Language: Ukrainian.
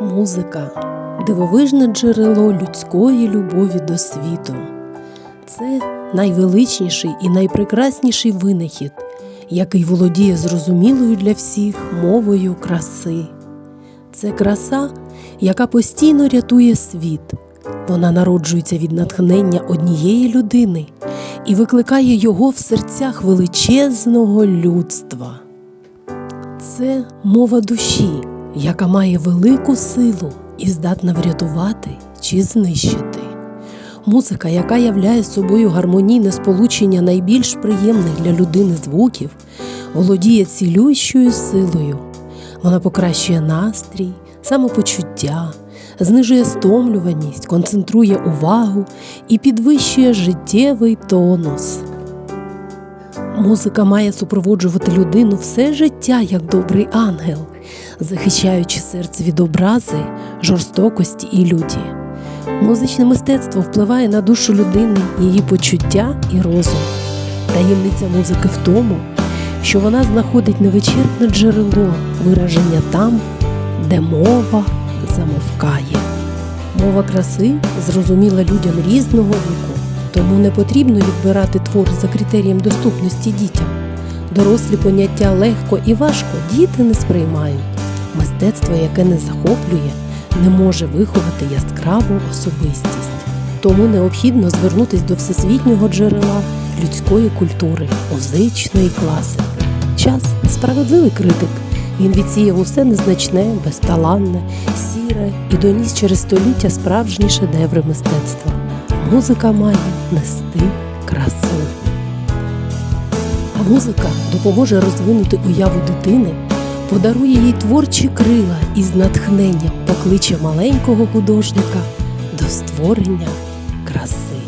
Музика дивовижне джерело людської любові до світу. Це найвеличніший і найпрекрасніший винахід, який володіє зрозумілою для всіх мовою краси. Це краса, яка постійно рятує світ. Вона народжується від натхнення однієї людини і викликає його в серцях величезного людства. Це мова душі, яка має велику силу і здатна врятувати чи знищити. Музика, яка являє собою гармонійне сполучення найбільш приємних для людини звуків, володіє цілющою силою. Вона покращує настрій, самопочуття, знижує стомлюваність, концентрує увагу і підвищує життєвий тонус. Музика має супроводжувати людину все життя як добрий ангел, захищаючи серце від образи, жорстокості і люті. Музичне мистецтво впливає на душу людини, її почуття і розум. Таємниця музики в тому, що вона знаходить невичерпне джерело вираження там, де мова замовкає. Мова краси зрозуміла людям різного віку, тому не потрібно відбирати твори за критерієм доступності дітям. Дорослі поняття легко і важко діти не сприймають. Мистецтво, яке не захоплює, не може виховати яскраву особистість. Тому необхідно звернутися до всесвітнього джерела людської культури, музичної класики. Час справедливий критик. Він відсіяв усе незначне, безталанне, сіре і доніс через століття справжні шедеври мистецтва. Музика має нести красу. Музика допоможе розвинути уяву дитини, подарує їй творчі крила і з натхненням покличе маленького художника до створення краси.